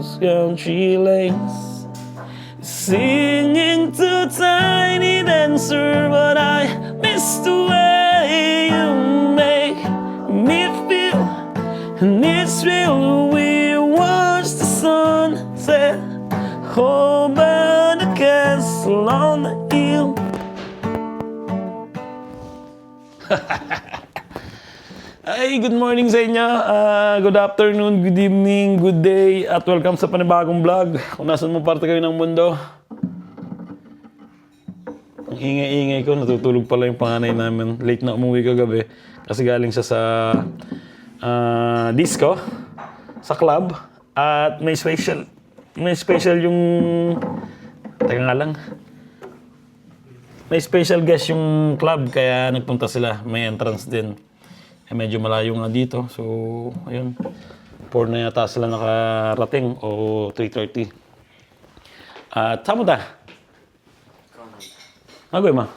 those country lanes. Singing to tiny dancer, but I miss the way you make me feel. And it's real, we watch the sunset over Ay, good morning sa inyo. Ah, good afternoon, good evening, good day, at welcome sa panibagong vlog. Kung nasan mo parte kayo ng mundo. Ang ingay-ingay ko, natutulog pala yung panganay namin. Late na umuwi kagabi. Kasi galing siya sa ah, disco, sa club. At may special, may special yung... Teka nga lang. May special guest yung club, kaya nagpunta sila. May entrance din. Eh, medyo malayo nga dito. So, ayun. 4 na yata sila nakarating o 3.30. At saan mo ta? Agoy ma.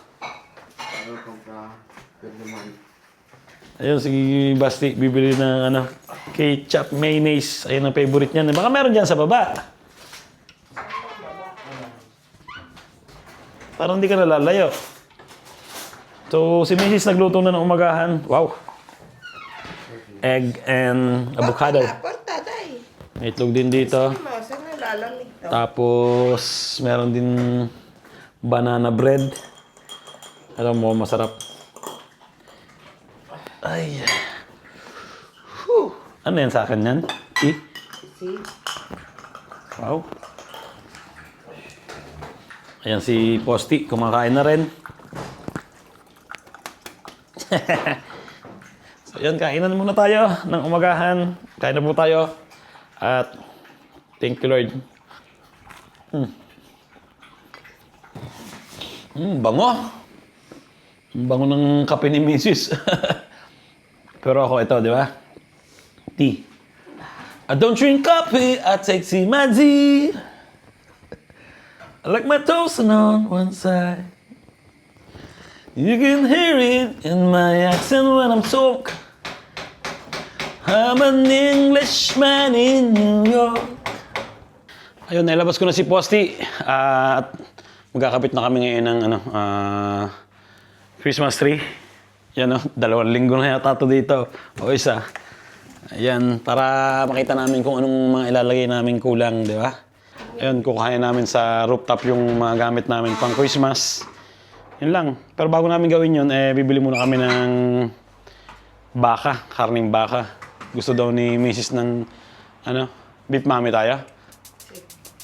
Ayun, si Basti, bibili ng ano, ketchup, mayonnaise. Ayun ang favorite niya. Baka meron dyan sa baba. Parang hindi ka nalalayo. So, si Mrs. nagluto na ng umagahan. Wow. Egg and avocado. Porta, day. May itlog din dito. Mo, saan nalalamig to? Tapos, meron din banana bread. Alam mo, masarap. Ay. Whew. Ano yan sa akin yan? Eh? See? Wow. Ayan si Posti, kumakain na rin. yan, kainan muna tayo ng umagahan. Kain na po tayo. At thank you Lord. Hmm. Hmm, bango. Ang Bango ng kape ni Mrs. Pero ako ito, di ba? Tea. I don't drink coffee, I take tea, my tea. I like my toast on one side. You can hear it in my accent when I'm talk. I'm an Englishman in New York. Ayun, nailabas ko na si Posti. Ah, At magkakapit na kami ngayon ng ano, ah, Christmas tree. Yan o, dalawang linggo na yata ito dito. O isa. Ayan, para makita namin kung anong mga ilalagay namin kulang, di ba? Ayun, kukuhain namin sa rooftop yung mga gamit namin pang Christmas. Yun lang. Pero bago namin gawin yun, eh, bibili muna kami ng baka, karning baka. Gusto daw ni Mrs. ng, ano, beef mami tayo?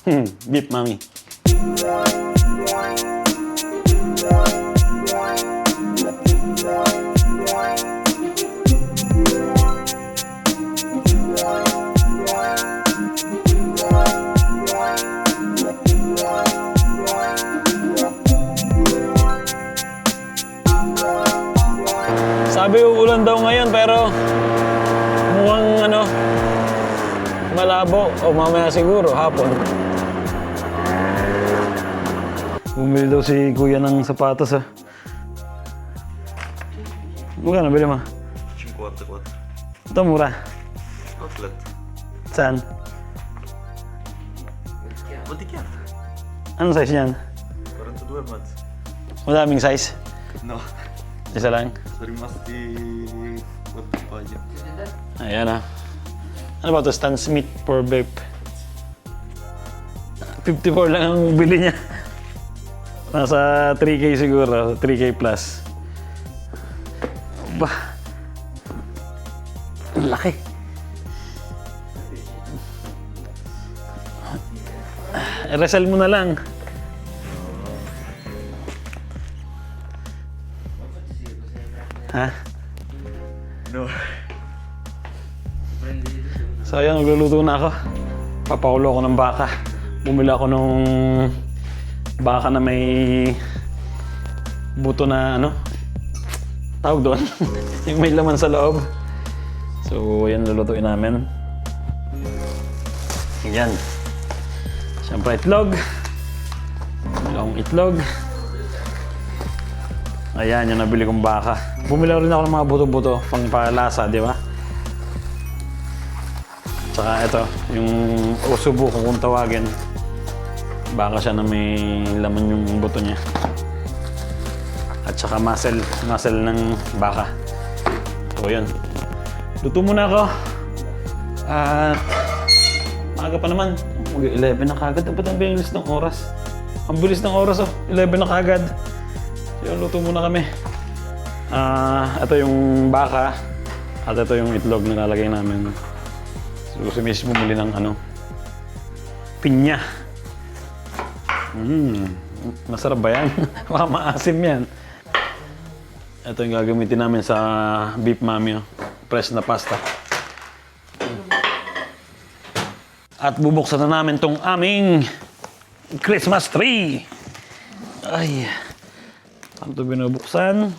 Hmm, beef mami. O mamaya siguro hapon. Bumili daw si kuya ng sapatos ah. Mura na, bili mo. 54. Ito mura. Outlet. Saan? Butik yan. Anong size niyan? 42 months. Madaming size. No. Isa lang. What the fuck? Ayan ah. Ano ba to? Stan Smith for vape. 54 lang ang bili niya. Nasa 3K siguro. 3K plus. Ba. Laki. Resell mo na lang. Ha? So ayan, magluluto na ako. Papakulo ako ng baka. Bumili ako nung baka na may buto na ano, tawag doon, yung may laman sa loob. So ayan, lulutuin namin. Ayan. Siyempre itlog. Akong itlog. Ayan, yung nabili kong baka. Bumili rin ako ng mga buto-buto pang palasa, di ba? Tsaka ito, yung usubo ko kung tawagin. Baka siya na may laman yung buto niya. At saka muscle, muscle ng baka. So yun. Luto muna ako. At maaga pa naman. Mag-11 na kagad. Ba't ang bilis ng oras? Ang bilis ng oras oh. 11 na kagad. Yun, luto muna kami. Ah, ito yung baka. At ito yung itlog na lalagay namin. So, si Miss bumili ng ano, pinya. Mmm, masarap ba yan? Baka maasim yan. Ito yung gagamitin namin sa beef mami, oh. fresh na pasta. At bubuksan na namin tong aming Christmas tree. Ay, paano ito binubuksan?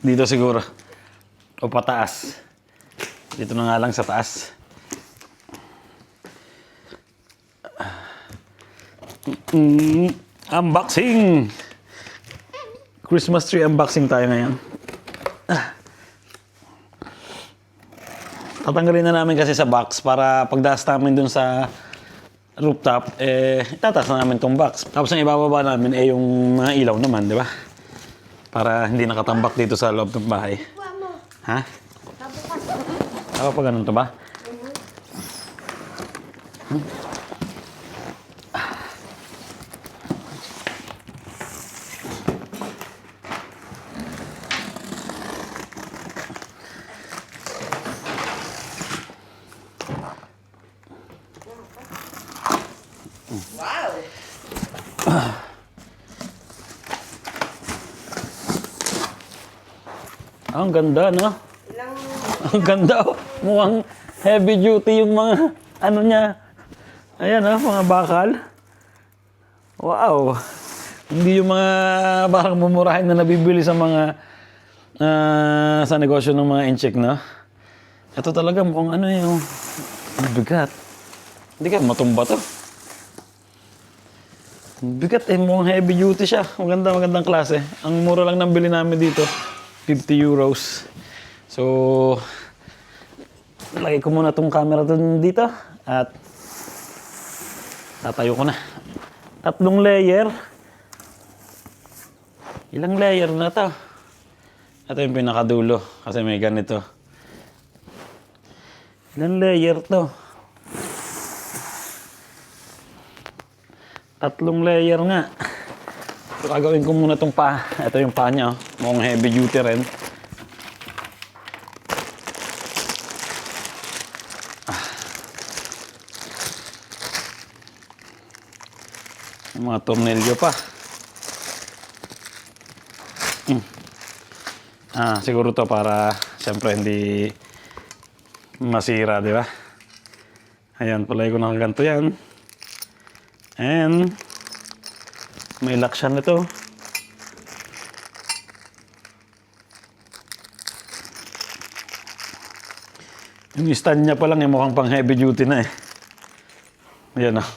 Dito siguro. O pataas. Dito na nga lang sa taas. Mm, unboxing! Christmas tree unboxing tayo ngayon. Ah. Tatanggalin na namin kasi sa box para pagdaas namin dun sa rooftop, eh, tataas na namin tong box. Tapos ang ibababa namin eh yung mga ilaw naman, di ba? Para hindi nakatambak dito sa loob ng bahay. Ha? Ako pa ganun to ba? Hmm? Ang ganda, no? Ilang... Ang ganda, oh. Mukhang heavy duty yung mga, ano niya. Ayan, ah, mga bakal. Wow. Hindi yung mga parang mumurahin na nabibili sa mga, ah, sa negosyo ng mga incheck, no? Ito talaga mukhang ano yung, ang bigat. Hindi ka matumba to. Bigat eh, mukhang heavy duty siya. Maganda, magandang klase. Ang mura lang ng bili namin dito, 50 euros. So, lagay ko muna tong camera dun dito at tatayo ko na. Tatlong layer. Ilang layer na to? Ito yung pinakadulo kasi may ganito. Ilang layer to? Tatlong layer nga. So, gagawin ko muna tong pa. Ito yung pa niya. oh. Mukhang heavy duty rin. Yung mga tornilyo pa. Mm. Ah, siguro to para siyempre hindi masira, di ba? Ayan, palay ko nakaganto yan. And may lock siya nito. Yung stand niya pa lang, eh, mukhang pang heavy duty na eh. Ayan oh.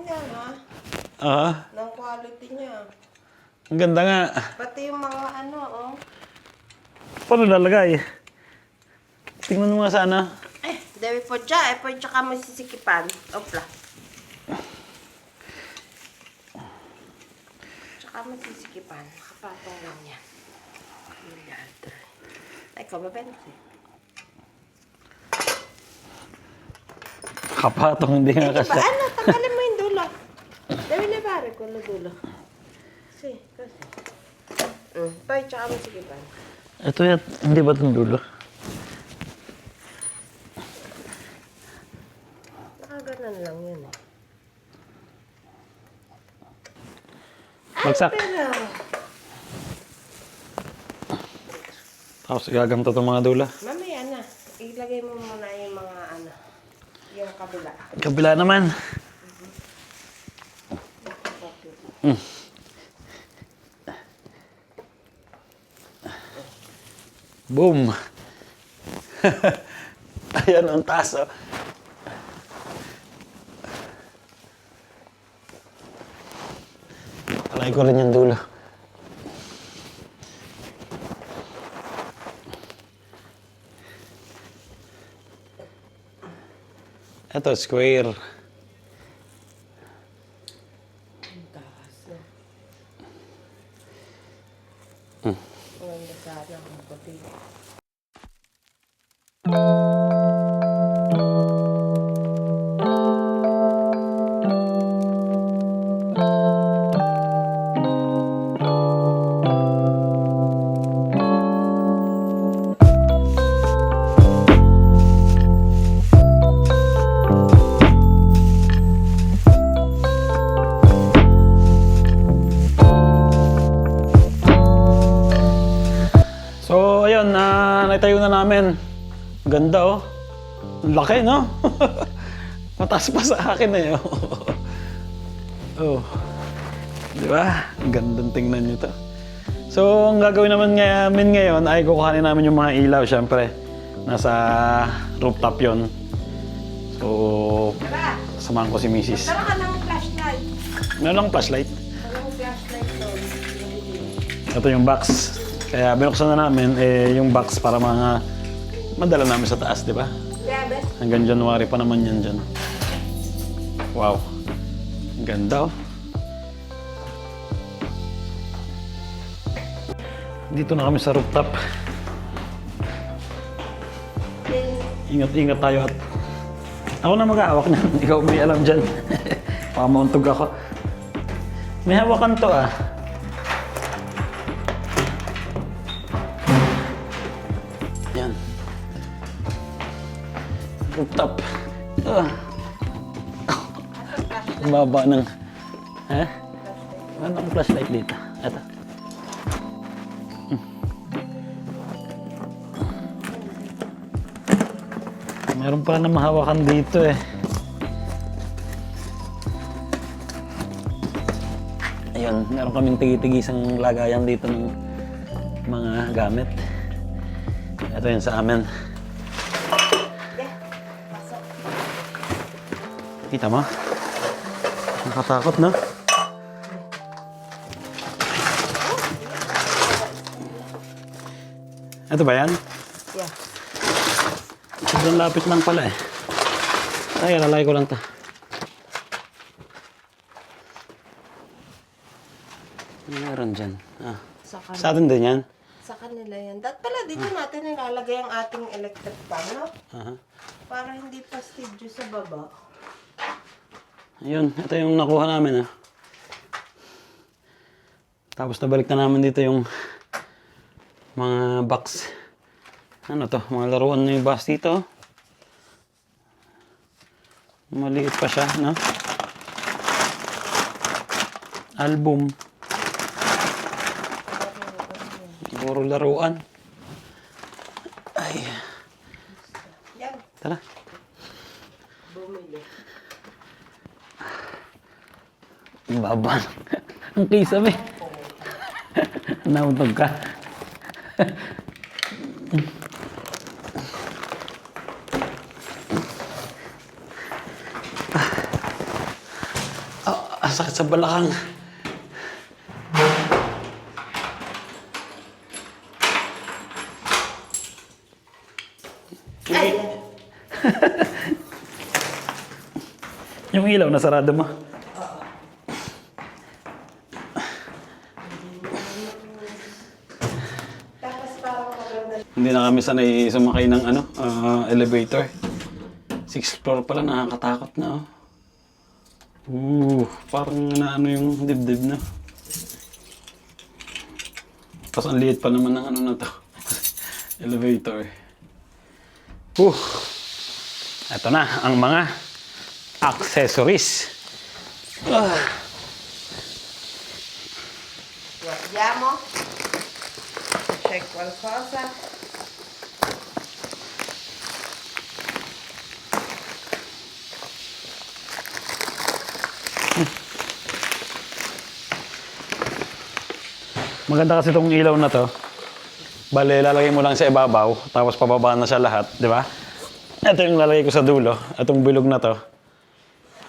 Yan ha? Ah, Ng quality niya. ang ganda nga. Pati yung mga ano, oh. Paano lalagay? Tingnan mo nga sana. Eh, dami po dyan. Eh, po tsaka masisikipan. Opla. Tsaka masisikipan. Nakapatong lang yan. Ayan. Ay, kumabente. Kapatong hindi nga Diba, kasi. ano? Tanggalin mo yung dulo. Dami na pare ko na dulo. Kasi, kasi. Mm, toy, tsaka masisikipan. Ito yan, hindi ba itong dulo? Nakaganan lang yun eh. Pero, Tapos igaganto itong mga dula. mamaya na. Ilagay mo muna yung mga ano. Yung kabila. Kabila naman. Mm. Boom! Ayan ang taas. Oh. Lalagay ko rin yung dulo. Ito, square. Ganda, oh. Laki, no? Mataas pa sa akin, eh. oh. Di ba? Ang gandang tingnan nyo to. So, ang gagawin naman namin ngayon ay kukuhanin namin yung mga ilaw, syempre. Nasa rooftop yon. So, Tara! samahan ko si Mrs. Tara ka ng flashlight. Meron lang flashlight. Walang flashlight doon. Ito yung box. Kaya binuksan na namin eh, yung box para mga madala namin sa taas, di ba? Grabe. Hanggang January pa naman yan dyan. Wow. Ang ganda oh. Dito na kami sa rooftop. Ingat-ingat tayo at ako na mag-aawak na. Ikaw may alam dyan. Pamauntog ako. May hawakan to ah. Ah. Ang baba ng... Ha? Ano ang flashlight dito? Ito. Meron pa na mahawakan dito eh. Ayun, meron kaming tigi-tigisang lagayan dito ng mga gamit. Ito yun sa amin. Kita mo? Nakatakot, no? Ito ba yan? Yeah. Sobrang lapit lang pala eh. Ay, lalagay ko lang to. Meron dyan. Ah. Sa, Sa atin din yan? sa kanila yan. Dat pala dito natin nilalagay ang ating electric fan, no? Aha. Para hindi fastidio sa baba. Ayun, ito yung nakuha namin ah. Tapos nabalik na namin dito yung mga box. Ano to? Mga laruan na yung box dito. Maliit pa siya, no? Album. Puro laruan. Ay, tara. Bumili. Ang baba. Ang kisame. Nautog ka. Ah, ah, sakit sa balakang. Yung ilaw, nasarado mo. Tapos parang maganda. Hindi na kami sanay sumakay ng ano, ah, elevator. Sixth floor pala, nakakatakot na oh. Ooh, parang naano yung dibdib na. Tapos ang liit pa naman ng ano na to. elevator. Uh, ito na ang mga accessories. Ah, Guardiamo. C'è qualcosa. Maganda kasi itong ilaw na to. Bale, lalagay mo lang sa ibabaw, tapos pababa na siya lahat, di ba? Ito yung lalagay ko sa dulo, itong bilog na to.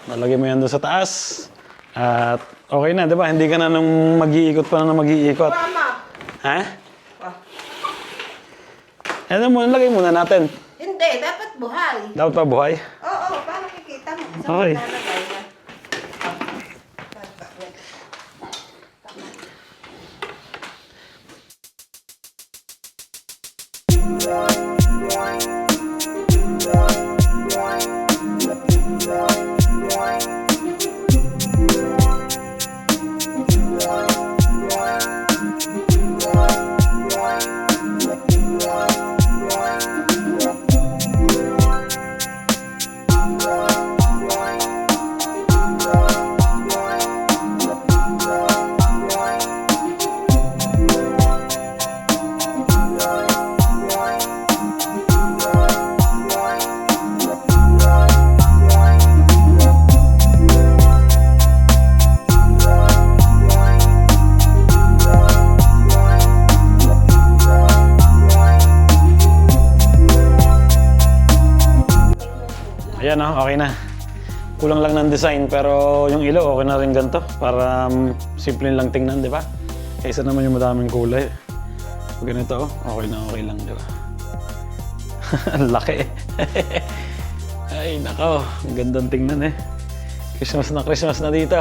Lalagay mo yan doon sa taas, at Okay na, di ba? Hindi ka na nung mag-iikot pa na mag-iikot. Mama. Ha? Ah. Ano mo, lagay muna natin. Hindi, dapat buhay. Dapat pa buhay. Oo, para kikita mo. Sa Okay. lalagay Ayan oh, okay na. Kulang lang ng design pero yung ilaw okay na rin ganito para um, simple lang tingnan, di ba? Kaysa naman yung madaming kulay. Pag ganito, oh, okay na okay lang, di ba? Laki. Ay, nako. Ang gandang tingnan eh. Christmas na Christmas na dito.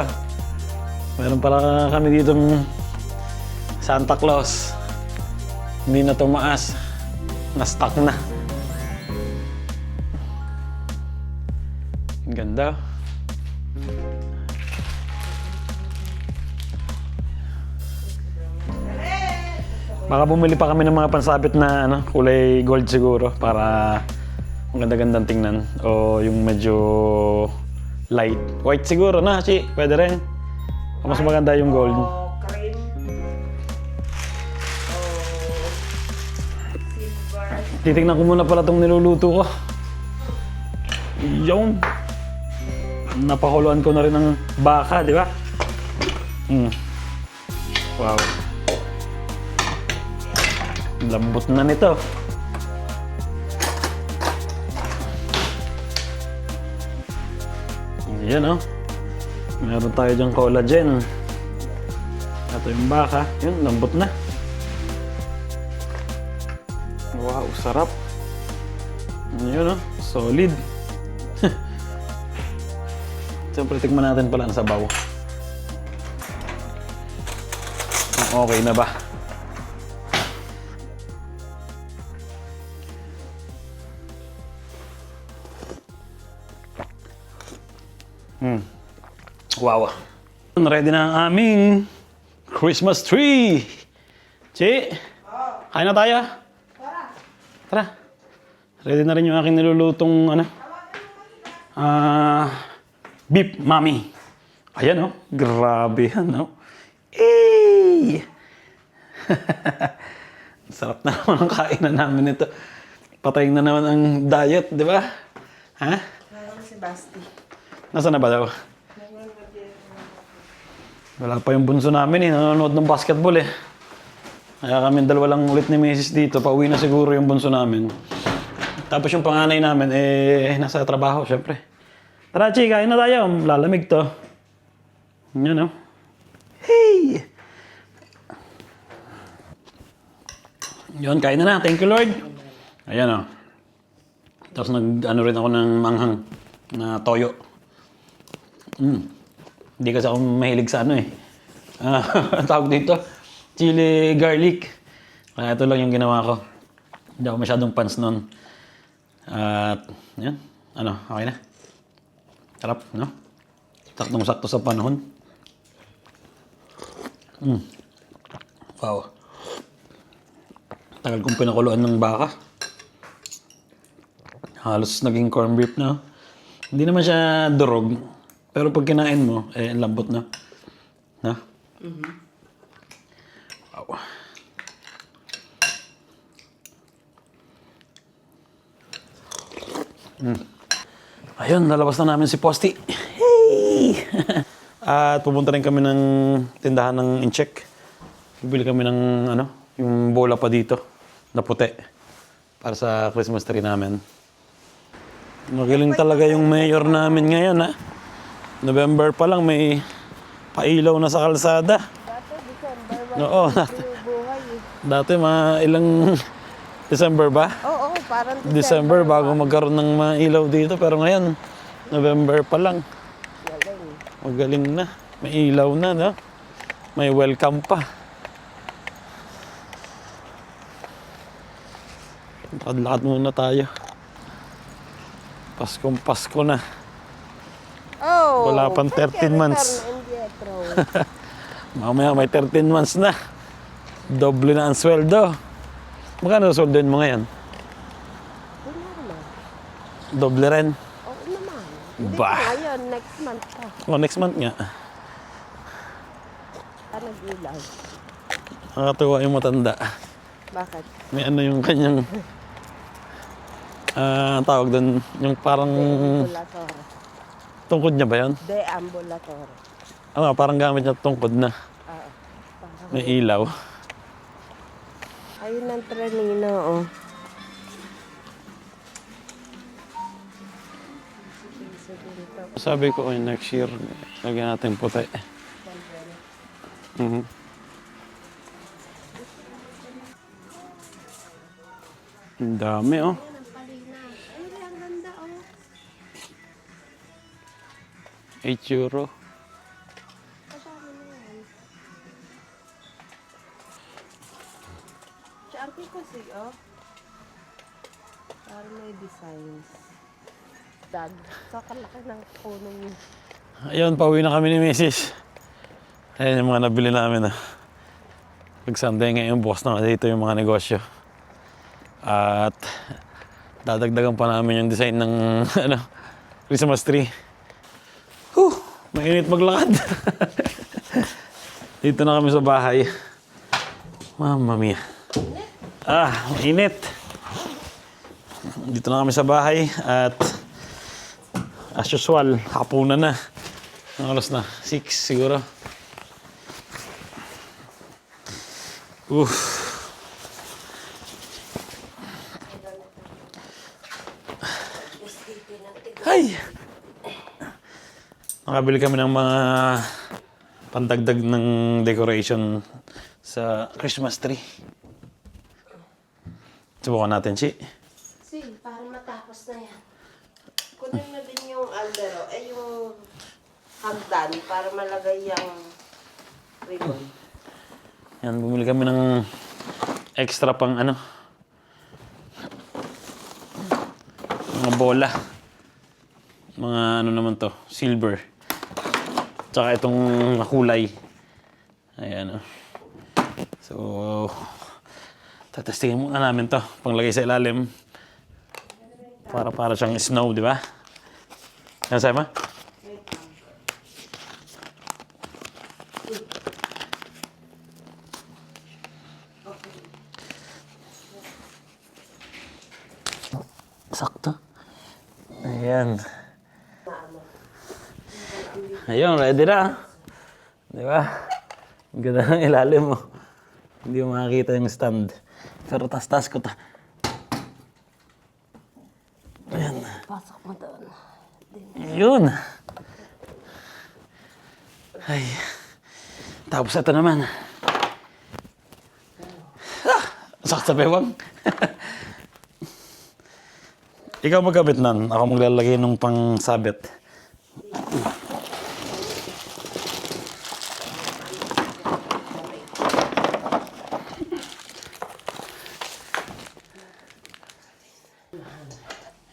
Meron pala kami dito Santa Claus. Hindi na tumaas. Na-stuck na. Ang ganda. Baka bumili pa kami ng mga pansabit na ano, kulay gold siguro para maganda-gandang tingnan. O yung medyo light. White siguro na, Chi. Pwede rin. O mas maganda yung gold. O, cream. O, silver. Titignan ko muna pala itong niluluto ko. Yung. Napakuluan ko na rin ng baka, di ba? Mm. Wow. Lambot na nito. Yan oh. Meron tayo diyang collagen. Ito yung baka. Yun, lambot na. Wow, sarap. Yun oh, solid. Siyempre, tikman natin pala ang sabaw. Okay na ba? Hmm. Wow. Ready na ang aming Christmas tree. Chi, kain na tayo. Tara. Ready na rin yung aking nilulutong ano. Ah, beef mami. Ayan oh, grabe yan oh. Eh! Sarap na naman ang kainan namin ito. Patayin na naman ang diet, di ba? Ha? Mo si Basti. Nasaan na ba daw? Wala pa yung bunso namin eh, nanonood ng basketball eh. Kaya kami dalawa lang ulit ni Mrs. dito, pauwi na siguro yung bunso namin. Tapos yung panganay namin eh, nasa trabaho syempre. Tara Chi, kain na tayo. Lalamig to. Yan oh. Hey! Yun, kain na na. Thank you Lord. Ayan oh. Tapos nag, ano rin ako ng manghang na toyo. Mm. Hindi kasi ako mahilig sa ano eh. Ah, ang tawag dito, chili garlic. Kaya ito lang yung ginawa ko. Hindi ako masyadong pans nun. At, yan. Ano, okay na. Sarap, no? Saktong-sakto sa panahon. Mm. Wow. Tagal kong pinakuluan ng baka. Halos naging corned beef na. Hindi naman siya durog. Pero pag kinain mo, eh, lambot na. Na? Wow. Mm. Ayun, nalabas na namin si Posty. Hey! At pupunta rin kami ng tindahan ng Incheck. Bibili kami ng ano, yung bola pa dito na puti para sa Christmas tree namin. Magaling talaga yung mayor namin ngayon, ha? November pa lang may pailaw na sa kalsada. Dati, December, Oo, eh. dati mga ilang December ba? Oo, parang December bago magkaroon ng mga ilaw dito. Pero ngayon, November pa lang. Galing. Magaling na. May ilaw na, no? May welcome pa. Lakad-lakad muna tayo. Paskong Pasko na. Oh, Wala pang ba't 13 ka months. Mamaya may 13 months na. Doble na ang sweldo. Magkano sweldo mo ngayon? Doble rin. Oo naman. Hindi ngayon, next month pa. O, next month nga. Ah, nag-ilaw. Nakatuwa yung matanda. Bakit? May ano yung kanyang... Ah, ang tawag doon, yung parang Ambulatory. tungkod niya ba yan? De ambulatory. Ano, parang gamit niya tungkod na. Oo. Parang, May ilaw. ayun ang trenino, oh. Sabi ko, "Oy, next year, lagyan natin puti. Mhm. Ang dami, oh. Eight euro. Dag. Sa kalaki ng punong yun. Ayun, pauwi na kami ni Mrs. Ayan yung mga nabili namin. Ah. Pag Sunday ngayon, bukas na dito yung mga negosyo. At dadagdagan pa namin yung design ng ano, Christmas tree. Whew, mainit maglakad. dito na kami sa bahay. Mamma mia. Ah, mainit. Dito na kami sa bahay at as usual, hapunan na. Ang oras na? 6 siguro. Uff. Ay! Nakabili kami ng mga pandagdag ng decoration sa Christmas tree. Subukan natin, Chi. Si, para matapos na yan. Kunin mo din yung aldero, eh yung hagdan para malagay yung ribbon. Yan, bumili kami ng extra pang ano. Mga bola. Mga ano naman to, silver. Tsaka itong kulay. Ayan oh. So, tatestingin muna namin to. Panglagay sa ilalim. Para para siyang snow, di ba? Ano sabi mo? Sakto. Ayan. Ayun, ready na. Di ba? Ang ganda ng ilalim mo. Hindi mo makakita yung stand. Pero tas-tas ko ta. Pasok mo doon. Yun. Ay. Tapos ito naman. Ah! Sakit sa bewang. Ikaw magkabit nan. Ako maglalagay nung pang sabit.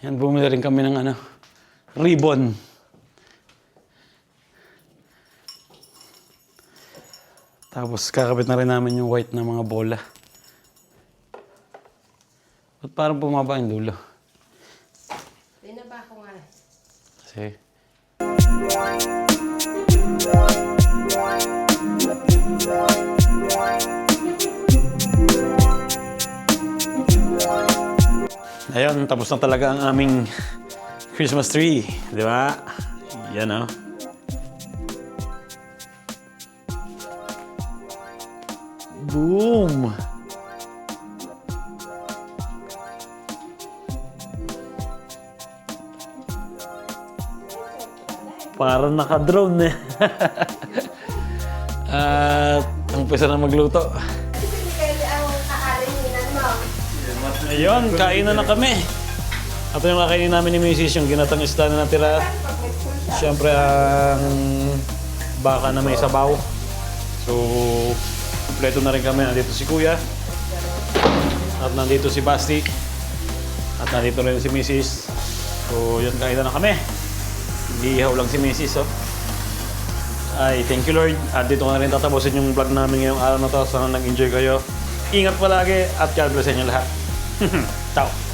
Yan, bumili rin kami ng ano, ribbon. Tapos kakabit na rin namin yung white na mga bola. Ba't parang bumaba yung dulo? Binaba ko nga. Kasi... Tapos na talaga ang aming Christmas tree. Di ba? Yan oh. Boom! Parang naka-drone eh. At ang pisa na magluto. Ayun, kainan na kami. Ito yung kakainin namin ni Mrs. yung ginatang isda na natira. Siyempre, ang baka na may sabaw. So, kompleto na rin kami. Nandito si Kuya. At nandito si Basti. At nandito rin si Mrs. So, yun, kainan na kami. Hindi lang si Mrs. Oh. Ay, thank you Lord. At dito ko na rin tatapusin yung vlog namin ngayong araw na to. Sana nag-enjoy kayo. Ingat palagi at God bless inyo lahat. 哼 哼到。